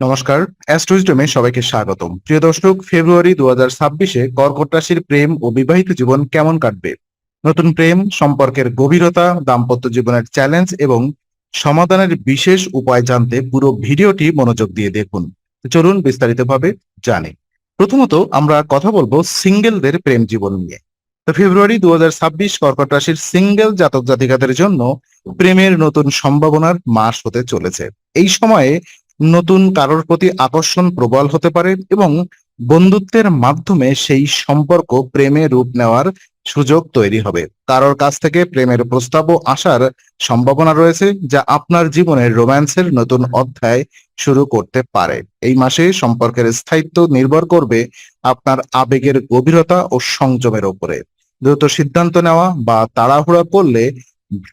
নমস্কার অ্যাস্ট্রোইজমে সবাইকে স্বাগতম। প্রিয় দর্শক, ফেব্রুয়ারি দু হাজার ছাব্বিশে কর্কট রাশির প্রেম ও বিবাহিত জীবন কেমন কাটবে? নতুন প্রেম, সম্পর্কের গভীরতা, দাম্পত্য জীবনের চ্যালেঞ্জ এবং সমাধানের বিশেষ উপায় জানতে পুরো ভিডিওটি মনোযোগ দিয়ে দেখুন। চলুন বিস্তারিতভাবে জানি। প্রথমত আমরা কথা বলব সিঙ্গেলদের প্রেম জীবন নিয়ে। তো ফেব্রুয়ারি দু হাজার ছাব্বিশ কর্কট রাশির সিঙ্গেল জাতক জাতিকাদের জন্য প্রেমের নতুন সম্ভাবনার মাস হতে চলেছে। এই সময়ে নতুন কারোর প্রতি আকর্ষণ প্রবল হতে পারে এবং বন্ধুত্বের মাধ্যমে সেই সম্পর্ক প্রেমে রূপ নেওয়ার সুযোগ তৈরি হবে। কারোর কাছ থেকে প্রেমের প্রস্তাবও আসার সম্ভাবনা রয়েছে যা আপনার জীবনের রোম্যান্সের নতুন অধ্যায় শুরু করতে পারে। এই মাসে সম্পর্কের স্থায়িত্ব নির্ভর করবে আপনার আবেগের গভীরতা ও সংযমের উপরে দ্রুত সিদ্ধান্ত নেওয়া বা তাড়াহুড়া করলে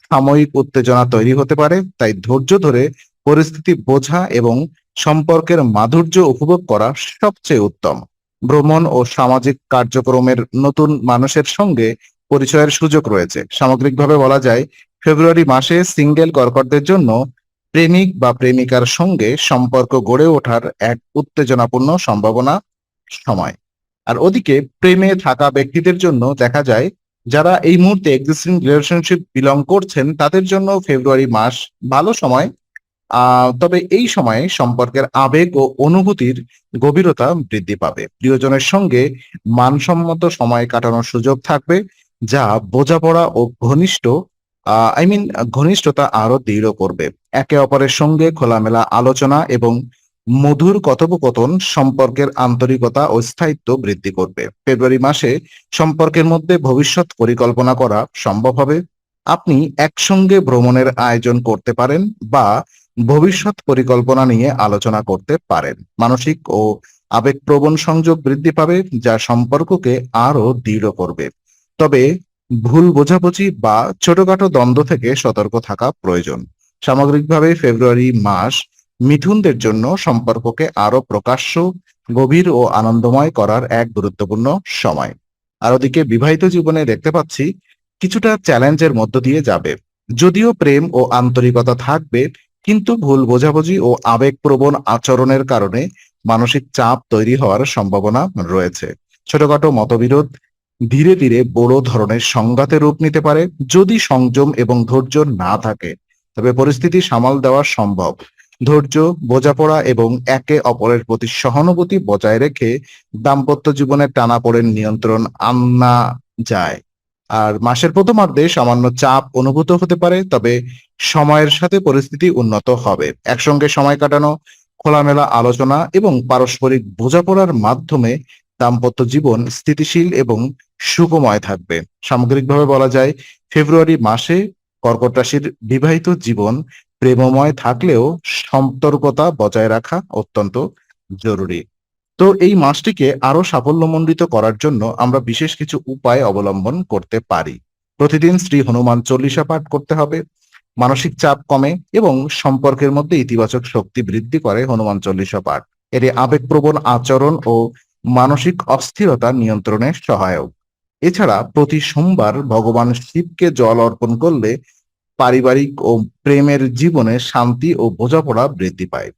সাময়িক উত্তেজনা তৈরি হতে পারে, তাই ধৈর্য ধরে পরিস্থিতি বোঝা এবং সম্পর্কের মাধুর্য উপভোগ করা সবচেয়ে উত্তম। ভ্রমণ ও সামাজিক কার্যক্রমের নতুন মানুষের সঙ্গে পরিচয়ের সুযোগ রয়েছে। সামগ্রিকভাবে বলা যায়, ফেব্রুয়ারি মাসে সিঙ্গেল কর্কটদের জন্য প্রেমিক বা প্রেমিকার সঙ্গে সম্পর্ক গড়ে ওঠার এক উত্তেজনাপূর্ণ সম্ভাবনা সময়। আর ওদিকে, প্রেমে থাকা ব্যক্তিদের জন্য দেখা যায়, যারা এই মুহূর্তে এক্সিস্টিং রিলেশনশিপ বিলং করছেন, তাদের জন্য ফেব্রুয়ারি মাস ভালো সময় তবে এই সময়ে সম্পর্কের আবেগ ও অনুভূতির গভীরতা বৃদ্ধি পাবে। প্রিয়জনের সঙ্গে মানসম্মত সময় কাটানোর সুযোগ থাকবে, যা বোঝাপড়া ও ঘনিষ্ঠ আই মিন ঘনিষ্ঠতা আরও দৃঢ় করবে। একে অপরের সঙ্গে খোলামেলা আলোচনা এবং মধুর কথোপকথন সম্পর্কের আন্তরিকতা ও স্থায়িত্ব বৃদ্ধি করবে। ফেব্রুয়ারি মাসে সম্পর্কের মধ্যে ভবিষ্যৎ পরিকল্পনা করা সম্ভব হবে। আপনি একসঙ্গে ভ্রমণের আয়োজন করতে পারেন বা ভবিষ্যৎ পরিকল্পনা নিয়ে আলোচনা করতে পারেন। মানসিক ও আবেগপ্রবণ সংযোগ বৃদ্ধি পাবে, যা সম্পর্ককে আরও দৃঢ় করবে। তবে ভুল বোঝাবুঝি বা ছোটখাটো দ্বন্দ্ব থেকে সতর্ক থাকা প্রয়োজন। সামগ্রিকভাবে ফেব্রুয়ারি, মাস মিথুনদের জন্য সম্পর্ককে আরও প্রকাশ্য, গভীর ও আনন্দময় করার এক গুরুত্বপূর্ণ সময়। আর ওদিকে বিবাহিত জীবনে দেখতে পাচ্ছি, কিছুটা চ্যালেঞ্জের মধ্য দিয়ে যাবে। যদিও প্রেম ও আন্তরিকতা থাকবে কিন্তু ভুল বোঝাবুঝি ও আবেগপ্রবণ আচরণের কারণে মানসিক চাপ তৈরি হওয়ার সম্ভাবনা রয়েছে। ছোটখাটো মতবিরোধ ধীরে ধীরে বড় ধরনের সংঘাতে রূপ নিতে পারে। যদি সংযম এবং ধৈর্য না থাকে, তবে পরিস্থিতি সামাল দেওয়া সম্ভব। ধৈর্য, বোঝাপড়া এবং একে অপরের প্রতি সহানুভূতি বজায় রেখে দাম্পত্য জীবনের টানাপোড়েন নিয়ন্ত্রণ আনা যায়। আর মাসের প্রথমার্ধে সামান্য চাপ অনুভূত হতে পারে, তবে সময়ের সাথে পরিস্থিতি উন্নত হবে। একসঙ্গে সময় কাটানো, খোলামেলা আলোচনা এবং পারস্পরিক বোঝাপড়ার মাধ্যমে দাম্পত্য জীবন স্থিতিশীল এবং সুখময় থাকবে। সামগ্রিকভাবে বলা যায়, ফেব্রুয়ারি মাসে কর্কট রাশির বিবাহিত জীবন প্রেমময় থাকলেও সতর্কতা বজায় রাখা অত্যন্ত জরুরি। তো এই মাসটিকে আরও সাফল্যমণ্ডিত করার জন্য আমরা বিশেষ কিছু উপায় অবলম্বন করতে পারি। প্রতিদিন শ্রী হনুমান চল্লিশা পাঠ করতে হবে, মানসিক চাপ কমে এবং সম্পর্কের মধ্যে ইতিবাচক শক্তি বৃদ্ধি করে হনুমান চল্লিশা পাঠ। এটি আবেগপ্রবণ আচরণ ও মানসিক অস্থিরতা নিয়ন্ত্রণে সহায়ক। এছাড়া প্রতি সোমবার ভগবান শিবকে জল অর্পণ করলে পারিবারিক ও প্রেমের জীবনে শান্তি ও বোঝাপড়া বৃদ্ধি পায়।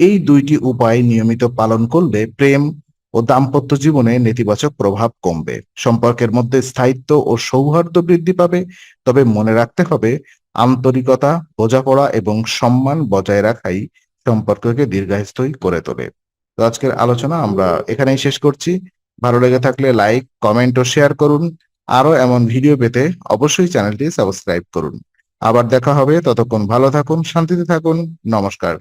এই দুইটি উপায় নিয়মিত পালন করলে প্রেম ও দাম্পত্য জীবনে নেতিবাচক প্রভাব কমবে। সম্পর্কের মধ্যে স্থায়িত্ব ও সৌহার্দ্য বৃদ্ধি পাবে, তবে মনে রাখতে হবে, আন্তরিকতা, বোঝাপড়া এবং সম্মান বজায় রাখাই সম্পর্ককে দীর্ঘস্থায়ী করে তোলে। তো আজকের আলোচনা আমরা এখানেই শেষ করছি। ভালো লেগে থাকলে লাইক, কমেন্ট ও শেয়ার করুন। আরও এমন ভিডিও পেতে অবশ্যই চ্যানেলটি সাবস্ক্রাইব করুন। আবার দেখা হবে, ততক্ষণ ভালো থাকুন, শান্তিতে থাকুন, নমস্কার।